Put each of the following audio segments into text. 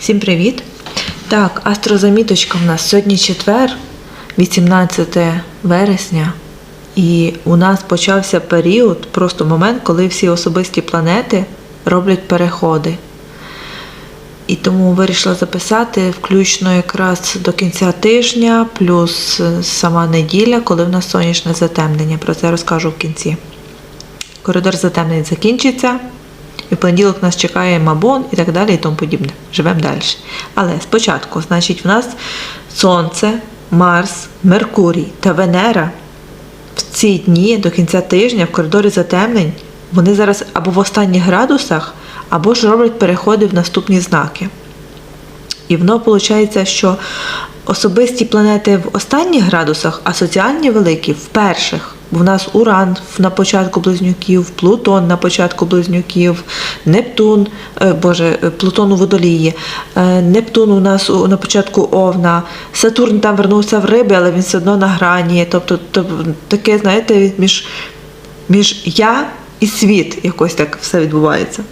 Всім привіт! Так, астрозаміточка в нас сьогодні четвер, 18 вересня, і у нас почався період, просто момент, коли всі особисті планети роблять переходи. І тому вирішила записати включно якраз до кінця тижня, плюс сама неділя, коли в нас сонячне затемнення. Про це розкажу в кінці. Коридор затемнень закінчиться. І в понеділок нас чекає Мабон і так далі, і тому подібне. Живемо далі. Але спочатку, значить, в нас Сонце, Марс, Меркурій та Венера в ці дні до кінця тижня в коридорі затемнень вони зараз або в останніх градусах, або ж роблять переходи в наступні знаки. І воно виходить, що особисті планети в останніх градусах, а соціальні великі в перших. Бо в нас Уран на початку близнюків, Плутон на початку близнюків, Нептун, е, Боже, е, Плутон у водолії, е, Нептун у нас на початку Овна, Сатурн там вернувся в риби, але він все одно на грані. Тобто то, таке, знаєте, між, між я і світ якось так все відбувається.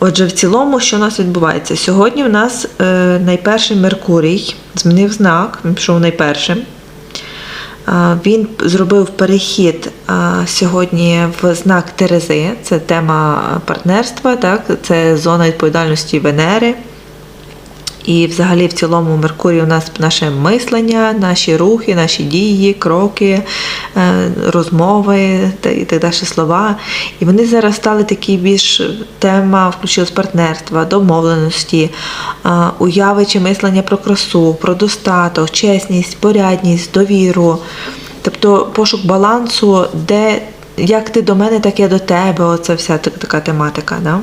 Отже, в цілому, що у нас відбувається? Сьогодні в нас найперший Меркурій змінив знак, він пішов найпершим. Він зробив перехід сьогодні в знак Терези. Це тема партнерства, так? це зона відповідальності Венери. І взагалі в цілому Меркурій у нас наше мислення, наші рухи, наші дії, кроки, е, розмови і так далі слова. І вони зараз стали такі більш тема включилась партнерства, домовленості, е, уяви чи мислення про красу, про достаток, чесність, порядність, довіру. Тобто пошук балансу, де як ти до мене, так я до тебе. Оце вся така тематика. Да?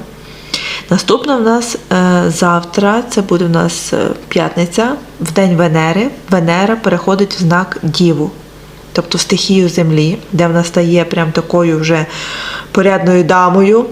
Наступна в нас е, завтра, це буде в нас е, п'ятниця, в день Венери. Венера переходить в знак Діву, тобто стихію землі, де вона стає прям такою вже порядною дамою.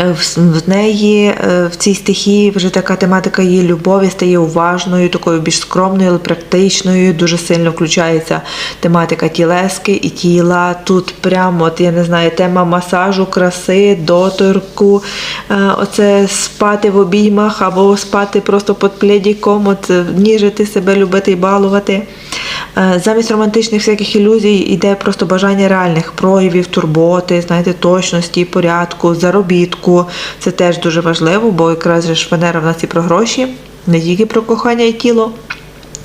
Е, В неї е, в цій стихії вже така тематика її любові стає уважною, такою більш скромною, але практичною. Дуже сильно включається тематика тілески і тіла. Тут прямо, от я не знаю, тема масажу, краси, доторку, е, оце спати в обіймах або спати просто під пледіком, от ніжити себе, любити і балувати. Е, Замість романтичних всяких ілюзій йде просто бажання реальних проявів, турботи, знаєте, точності, порядку, заробітку. Це теж дуже важливо, бо якраз ж Венера в нас і про гроші, не тільки про кохання і тіло.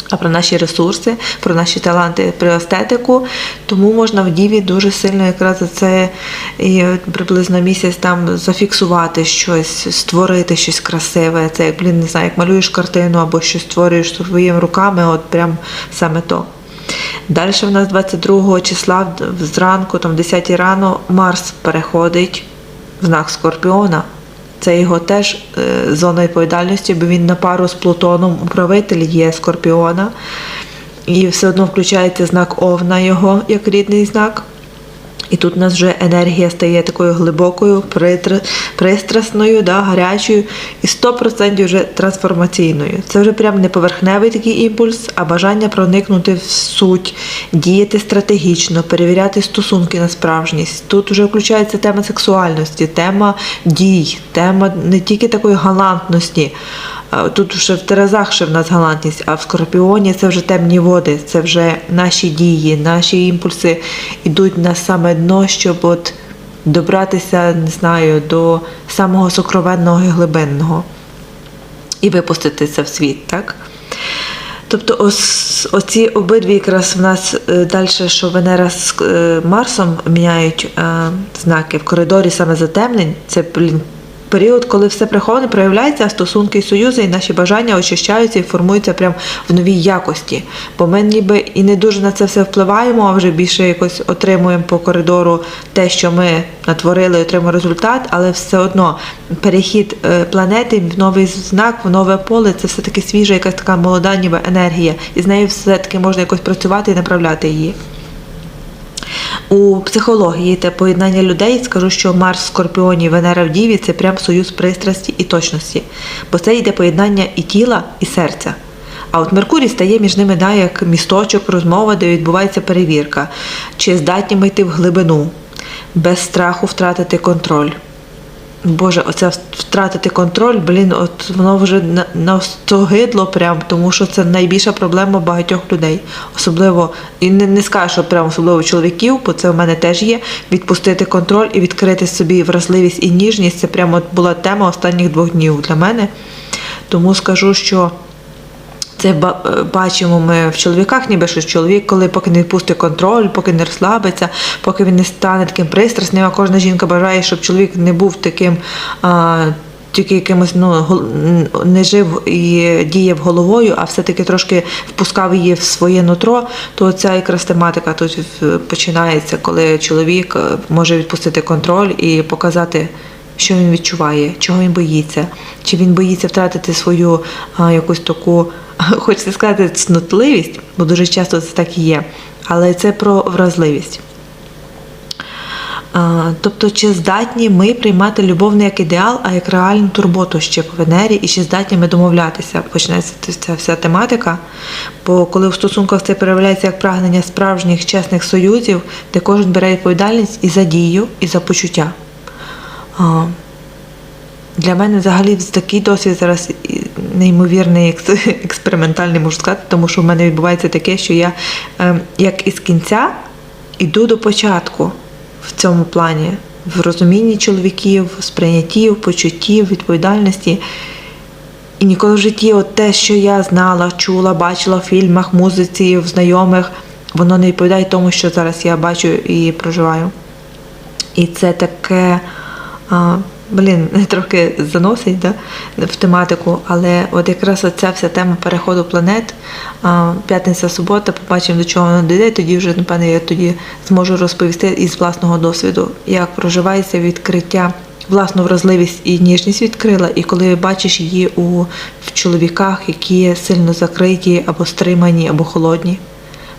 А про наші ресурси, про наші таланти, про естетику. Тому можна в діві дуже сильно якраз за це і приблизно місяць там зафіксувати щось, створити щось красиве. Це як блін, не знаю, як малюєш картину або щось створюєш своїми руками, от прям саме то. Далі в нас 22 числа зранку, там в 10 рано, Марс переходить в знак Скорпіона. Це його теж е, зона відповідальності, бо він на пару з Плутоном управитель є Скорпіона. І все одно включається знак Овна його як рідний знак. І тут у нас вже енергія стає такою глибокою, пристрасною, да, гарячою і 100% вже трансформаційною. Це вже прям не поверхневий такий імпульс, а бажання проникнути в суть, діяти стратегічно, перевіряти стосунки на справжність. Тут вже включається тема сексуальності, тема дій, тема не тільки такої галантності. Тут вже в Терезах ще в нас галантність, а в Скорпіоні це вже темні води, це вже наші дії, наші імпульси йдуть на саме дно, щоб от добратися, не знаю, до самого сокровенного і глибинного і випустити це в світ, так? Тобто ось оці обидві якраз в нас далі, що Венера з е, Марсом міняють е, знаки в коридорі саме затемнень, це період, коли все приходить, проявляється, а стосунки і союзи, і наші бажання очищаються і формуються прямо в новій якості. Бо ми ніби і не дуже на це все впливаємо, а вже більше якось отримуємо по коридору те, що ми натворили, отримуємо результат, але все одно перехід е, планети в новий знак, в нове поле це все-таки свіжа, якась така молода ніби енергія. І з нею все-таки можна якось працювати і направляти її. У психології та поєднання людей скажу, що Марс Скорпіоні, Венера в Діві це прям союз пристрасті і точності, бо це йде поєднання і тіла, і серця. А от Меркурій стає між ними да, як місточок, розмова, де відбувається перевірка, чи здатні ми йти в глибину, без страху втратити контроль. Боже, оце втратити контроль, блін, от воно вже на- настогидло прям, тому що це найбільша проблема багатьох людей. Особливо, і не, не скажу, що прям особливо чоловіків, бо це в мене теж є. Відпустити контроль і відкрити собі вразливість і ніжність. Це прямо от була тема останніх двох днів для мене. Тому скажу, що це бачимо ми в чоловіках, ніби що чоловік, коли поки не відпустить контроль, поки не розслабиться, поки він не стане таким пристрасним, а кожна жінка бажає, щоб чоловік не був таким. А, тільки якимось ну не жив і діяв головою, а все-таки трошки впускав її в своє нутро, то ця якраз тематика тут починається, коли чоловік е, може відпустити контроль і показати, що він відчуває, чого він боїться, чи він боїться втратити свою а, якусь таку, хочеться сказати, цнотливість, бо дуже часто це так і є. Але це про вразливість. А, Тобто, чи здатні ми приймати любов не як ідеал, а як реальну турботу ще по Венері, і чи здатні ми домовлятися? Почнеться ця вся тематика. Бо коли в стосунках це проявляється як прагнення справжніх чесних союзів, де кожен бере відповідальність і за дію, і за почуття. Для мене взагалі такий досвід зараз неймовірний, експериментальний, можу сказати, тому що в мене відбувається таке, що я ем, як із кінця йду до початку в цьому плані, в розумінні чоловіків, в сприйнятті, в почутті, в відповідальності. І ніколи в житті от те, що я знала, чула, бачила в фільмах, музиці, в знайомих, воно не відповідає тому, що зараз я бачу і проживаю. І це таке, а, блін, трохи заносить да, в тематику, але от якраз ця вся тема переходу планет, а, п'ятниця, субота, побачимо, до чого воно дійде, тоді вже, напевно, я тоді зможу розповісти із власного досвіду, як проживається відкриття. Власну вразливість і ніжність відкрила, і коли бачиш її у в чоловіках, які сильно закриті або стримані, або холодні.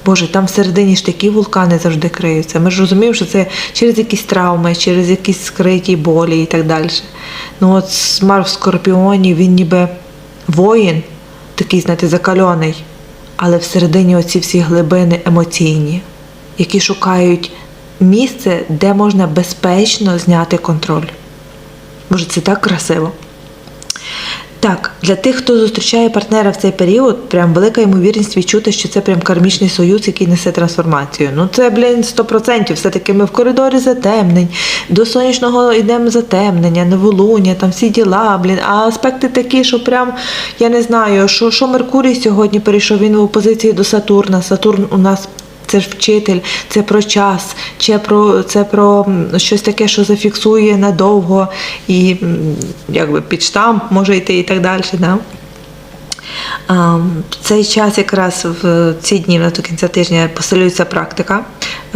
Боже, там всередині ж такі вулкани завжди криються. Ми ж розуміємо, що це через якісь травми, через якісь скриті болі і так далі. Ну от Марс в Скорпіоні, він ніби воїн, такий, знаєте, закальоний, але всередині оці всі глибини емоційні, які шукають місце, де можна безпечно зняти контроль. Боже, це так красиво. Так, для тих, хто зустрічає партнера в цей період, прям велика ймовірність відчути, що це прям кармічний союз, який несе трансформацію. Ну це, блін, 100%. Все-таки ми в коридорі затемнень, до сонячного йдемо затемнення, новолуння, там всі діла, блін. А аспекти такі, що прям, я не знаю, що, що Меркурій сьогодні перейшов, він в опозиції до Сатурна. Сатурн у нас це ж вчитель, це про час, чи про це про щось таке, що зафіксує надовго і якби під штамп може йти і так далі. Да? Цей час якраз в ці дні на до кінця тижня посилюється практика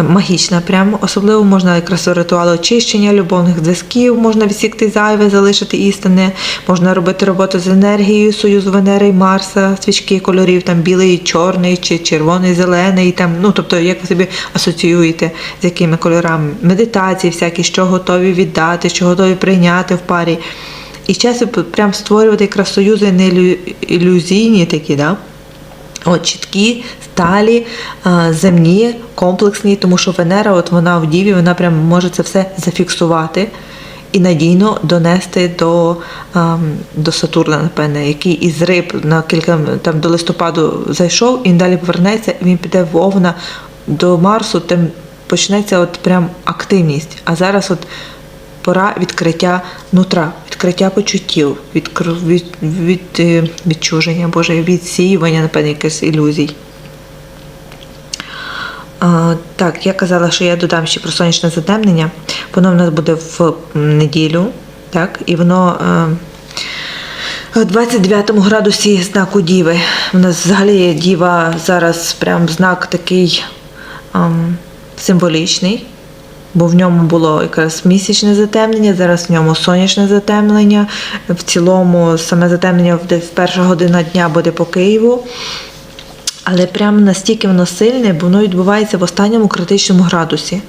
магічна, прямо особливо можна якраз ритуали очищення любовних зв'язків, можна відсікти зайве, залишити істини, можна робити роботу з енергією союзу Венери і Марса, свічки кольорів, там білий, чорний, чи червоний, зелений, там, ну тобто, як ви собі асоціюєте з якими кольорами, медитації, всякі, що готові віддати, що готові прийняти в парі. І часом прям створювати якраз союзи не ілю- ілюзійні такі, да? От чіткі, сталі, земні, комплексні, тому що Венера, от вона в Діві, вона прям може це все зафіксувати і надійно донести до, до Сатурна, напевне, який із риб на кілька там до листопаду зайшов, і він далі повернеться, і він піде в Овна до Марсу, там почнеться от прям активність. А зараз от пора відкриття нутра, відкриття почуттів, відкр- від, від, е, відчуження, Боже, відсіювання, напевно, якихось ілюзій. А, так, я казала, що я додам ще про сонячне затемнення. Воно в нас буде в неділю, так, і воно. Е, в 29 градусі знаку Діви. У нас взагалі Діва зараз прям знак такий ем, символічний, бо в ньому було якраз місячне затемнення, зараз в ньому сонячне затемнення. В цілому саме затемнення в перша година дня буде по Києву. Але прямо настільки воно сильне, бо воно відбувається в останньому критичному градусі.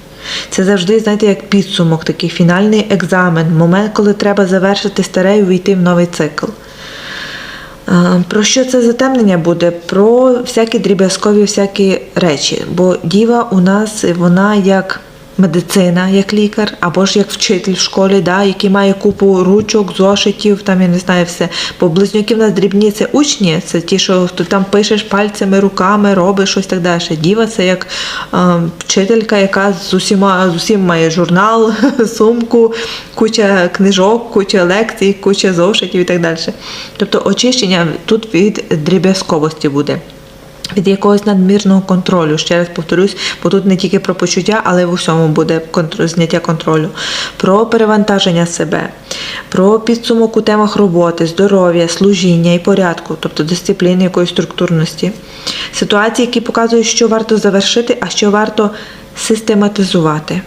Це завжди, знаєте, як підсумок, такий фінальний екзамен, момент, коли треба завершити старе і увійти в новий цикл. Про що це затемнення буде? Про всякі дріб'язкові всякі речі. Бо діва у нас вона як медицина як лікар, або ж як вчитель в школі, да, який має купу ручок, зошитів, там я не знаю все. Бо близнюки в нас дрібні це учні, це ті, що ти там пишеш пальцями, руками, робиш щось так далі. Діва це як е, вчителька, яка з усіма з усім має журнал, сумку, куча книжок, куча лекцій, куча зошитів і так далі. Тобто очищення тут від дріб'язковості буде. Від якогось надмірного контролю, ще раз повторюсь, бо тут не тільки про почуття, але в усьому буде зняття контролю, про перевантаження себе, про підсумок у темах роботи, здоров'я, служіння і порядку, тобто дисципліни якоїсь структурності, ситуації, які показують, що варто завершити, а що варто систематизувати.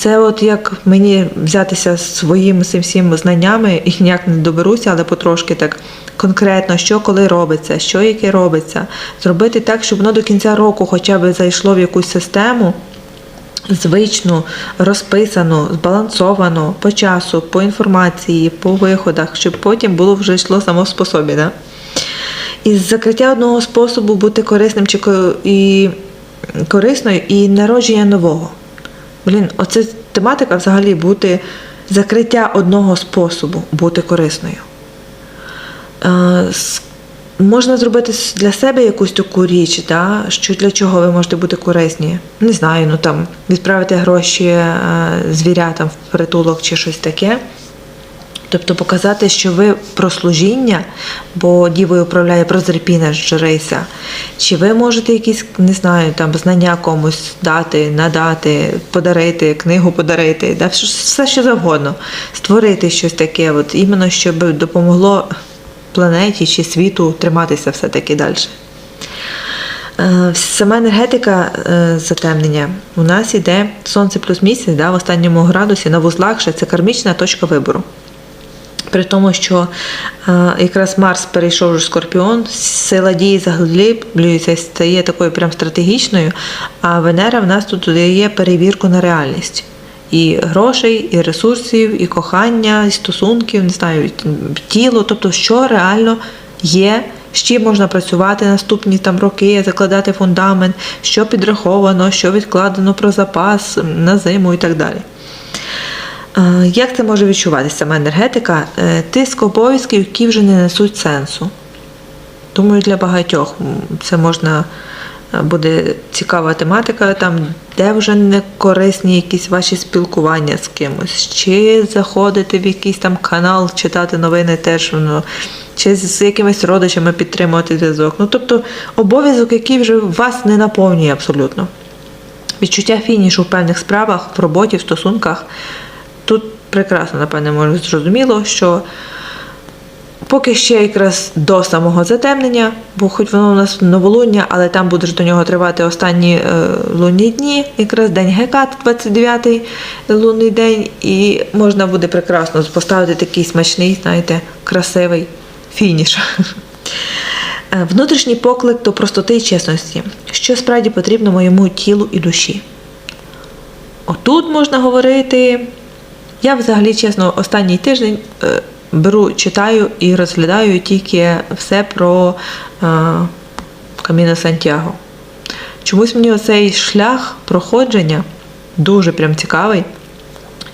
Це от як мені взятися своїми всім знаннями і ніяк не доберуся, але потрошки так конкретно, що коли робиться, що яке робиться, зробити так, щоб воно до кінця року хоча б зайшло в якусь систему звичну, розписану, збалансовану по часу, по інформації, по виходах, щоб потім було вже йшло само по собі. Да? Із закриття одного способу бути корисним чи і корисною і народження нового. Блін, оце тематика взагалі бути закриття одного способу бути корисною. Е, Можна зробити для себе якусь таку річ, да, що для чого ви можете бути корисні. Не знаю, ну там відправити гроші е, звірятам в притулок чи щось таке. Тобто показати, що ви про служіння, бо дівою управляє прозерпіна жрися, чи ви можете якісь, не знаю, там знання комусь дати, надати, подарити, книгу подарити, да, все, все що завгодно, створити щось таке, от, іменно щоб допомогло планеті чи світу триматися все-таки далі. Е, Сама енергетика е, затемнення у нас іде сонце плюс місяць да, в останньому градусі на вузлах, ще це кармічна точка вибору. При тому, що е, якраз Марс перейшов в Скорпіон, сила дії заглиблюється стає такою прям стратегічною, а Венера в нас тут дає перевірку на реальність. І грошей, і ресурсів, і кохання, і стосунків, не знаю, тіло, тобто, що реально є, з чим можна працювати наступні там роки, закладати фундамент, що підраховано, що відкладено про запас на зиму і так далі. Як це може відчуватися сама енергетика? Е, Тиск обов'язків, які вже не несуть сенсу. Думаю, для багатьох це можна е, буде цікава тематика, там, де вже не корисні якісь ваші спілкування з кимось, чи заходити в якийсь там канал, читати новини теж воно, чи з якимись родичами підтримувати зв'язок. Ну, тобто обов'язок, який вже вас не наповнює абсолютно. Відчуття фінішу в певних справах, в роботі, в стосунках. Прекрасно, напевне, може зрозуміло, що поки ще якраз до самого затемнення, бо хоч воно у нас новолуння, але там буде ж до нього тривати останні е, лунні дні, якраз день Гекат, 29-й лунний день, і можна буде прекрасно поставити такий смачний, знаєте, красивий фініш. Е, Внутрішній поклик до простоти і чесності, що справді потрібно моєму тілу і душі. Отут можна говорити. Я взагалі, чесно, останній тиждень е, беру, читаю і розглядаю тільки все про е, Каміно Сантьяго. Чомусь мені оцей шлях проходження дуже прям цікавий.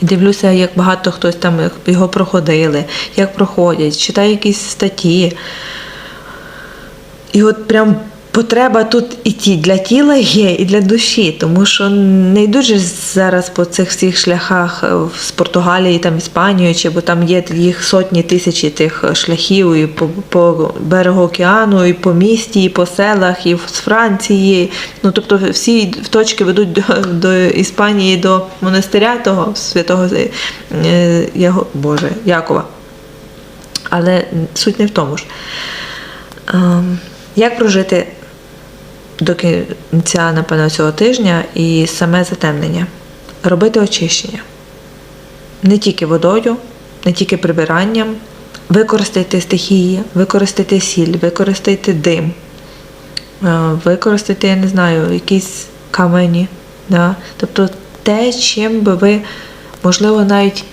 І дивлюся, як багато хтось там його проходили, як проходять, читаю якісь статті. І от прям потреба тут і ті для тіла є, і для душі, тому що не йдуть зараз по цих всіх шляхах е, з Португалії, там Іспанією, чи бо там є їх сотні тисячі тих шляхів і по, по берегу океану, і по місті, і по селах, і з Франції. Ну тобто всі точки ведуть до, до Іспанії, до монастиря того святого е, Яго, Боже, Якова. Але суть не в тому ж. Ем, Як прожити до кінця, напевно, цього тижня і саме затемнення? Робити очищення. Не тільки водою, не тільки прибиранням, використати стихії, використати сіль, використати дим, е, використати, я не знаю, якісь камені. Да? Тобто те, чим би ви, можливо, навіть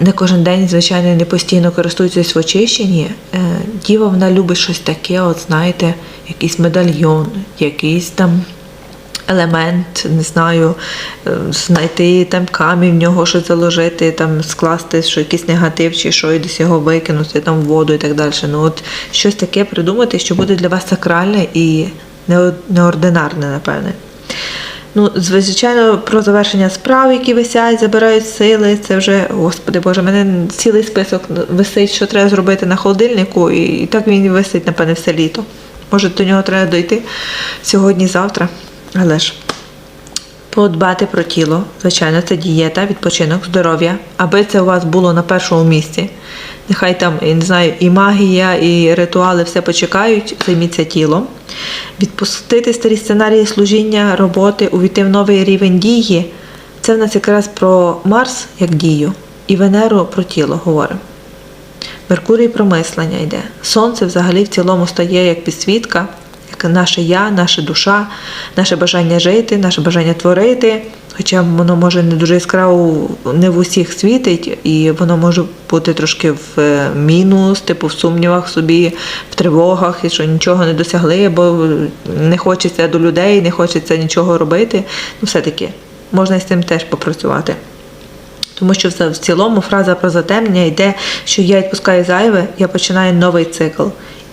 не кожен день, звичайно, не постійно користуєтесь в очищенні. Е, Діва вона любить щось таке, от знаєте, якийсь медальйон, якийсь там елемент, не знаю, е, знайти там камінь в нього, щось заложити, там скласти що якийсь негатив чи що, і десь його викинути там воду і так далі. Ну от щось таке придумати, що буде для вас сакральне і неординарне, напевне. Ну, звичайно, про завершення справ, які висять, забирають сили. Це вже, господи Боже, мене цілий список висить, що треба зробити на холодильнику, і, так він висить, напевне, все літо. Може, до нього треба дойти сьогодні-завтра. Але ж подбати про тіло, звичайно, це дієта, відпочинок, здоров'я, аби це у вас було на першому місці. Нехай там, я не знаю, і магія, і ритуали все почекають, займіться тілом. Відпустити старі сценарії служіння, роботи, увійти в новий рівень дії. Це в нас якраз про Марс як дію, і Венеру про тіло говоримо. Меркурій про мислення йде. Сонце взагалі в цілому стає як підсвітка, наше я, наша душа, наше бажання жити, наше бажання творити. Хоча воно може не дуже яскраво не в усіх світить, і воно може бути трошки в е, мінус, типу в сумнівах собі, в тривогах, і що нічого не досягли, бо не хочеться до людей, не хочеться нічого робити. Ну, все-таки можна з цим теж попрацювати. Тому що в в цілому фраза про затемнення йде, що я відпускаю зайве, я починаю новий цикл.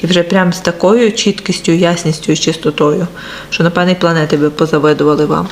І вже прям з такою чіткістю, ясністю і чистотою, що напевне і планети би позавидували вам.